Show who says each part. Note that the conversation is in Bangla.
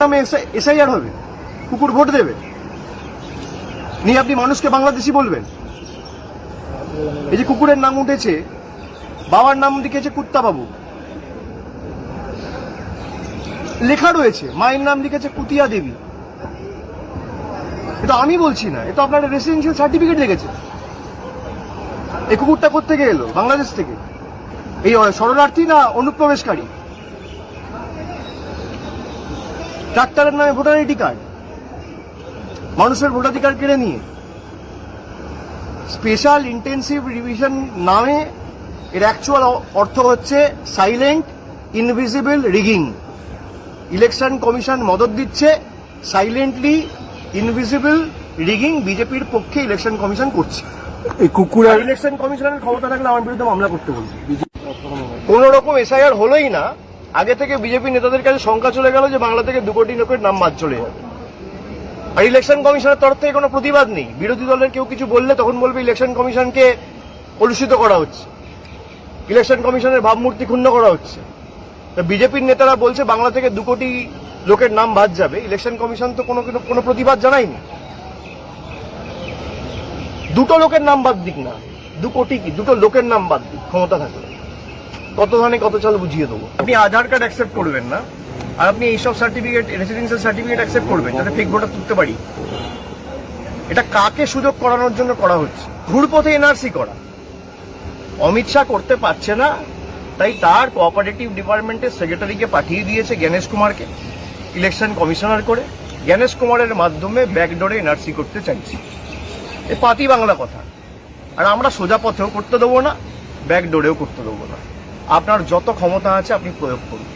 Speaker 1: এসআইআর হবে। কুকুর ভোট দেবে। নিয়ে আপনি মানুষকে বাংলাদেশি বলবেন। এই যে কুকুরের নাম উঠেছে, বাবার নাম লিখেছে কুত্তা বাবু লেখা রয়েছে, মায়ের নাম লিখেছে কুতিয়া দেবী। এটা আমি বলছি না, এটা আপনার রেসিডেন্সিয়াল সার্টিফিকেট লেগেছে। এই কুকুরটা কোথেকে এলো? বাংলাদেশ থেকে। এই শরণার্থী না অনুপ্রবেশকারী? ডাক্তারের নামে ভোটার আইডি কার্ড। মানুষের ভোটাধিকার কেড়ে নিয়ে। স্পেশাল ইন্টেন্সিভ রিভিশন নামে এর অ্যাকচুয়াল অর্থ হচ্ছে silent invisible rigging election commission মদত দিচ্ছে সাইলেন্টলি ইনভিজিবল রিগিং বিজেপির পক্ষে ইলেকশন কমিশন করছে। ইলেকশন কমিশনের ক্ষমতা থাকলে আমার বিরুদ্ধে মামলা করতে বলবে। কোন রকম এসআইআর হলোই না। আগে থেকে বিজেপি নেতাদের কাছে শঙ্কা চলে গেল যে বাংলা থেকে দু কোটি লোকের নাম বাদ চলে যাবে। আর ইলেকশন কমিশনের তরফ থেকে কোনো প্রতিবাদ নেই। বিরোধী দলের কেউ কিছু বললে তখন বলবে ইলেকশন কমিশনকে কলুষিত করা হচ্ছে। ইলেকশন কমিশনের ভাবমূর্তি ক্ষুণ্ণ করা হচ্ছে। তা বিজেপির নেতারা বলছে বাংলা থেকে দু কোটি লোকের নাম বাদ যাবে। ইলেকশন কমিশন তো কোনো কোনো প্রতিবাদ জানায়নি। দুটো লোকের নাম বাদ দিক না। দু কোটি কি? দুটো লোকের নাম বাদ দিক, ক্ষমতা থাকলে। কত ধানে কত চাল বুঝিয়ে দেবো? আপনি আধার কার্ড অ্যাকসেপ্ট করবেন না, আর আপনি এইসব সার্টিফিকেট রেসিডেন্সিয়াল সার্টিফিকেট অ্যাকসেপ্ট করবেন, যাতে ফেক ভোটার তুলতে পারি। এটা কাকে সুযোগ করানোর জন্য করা হচ্ছে? ঘুরপথে এনআরসি করা। অমিত শাহ করতে পারছে না, তাই তার কোঅপারেটিভ ডিপার্টমেন্টের সেক্রেটারিকে পাঠিয়ে দিয়েছে জ্ঞানেশ কুমারকে ইলেকশন কমিশনার করে। জ্ঞানেশ কুমারের মাধ্যমে ব্যাকডোরে এনআরসি করতে চাইছি। এ পাতি বাংলা কথা। আর আমরা সোজা পথেও করতে দেবো না, ব্যাকডোরেও করতে দেবো না। আপনার যত ক্ষমতা আছে আপনি প্রয়োগ করুন।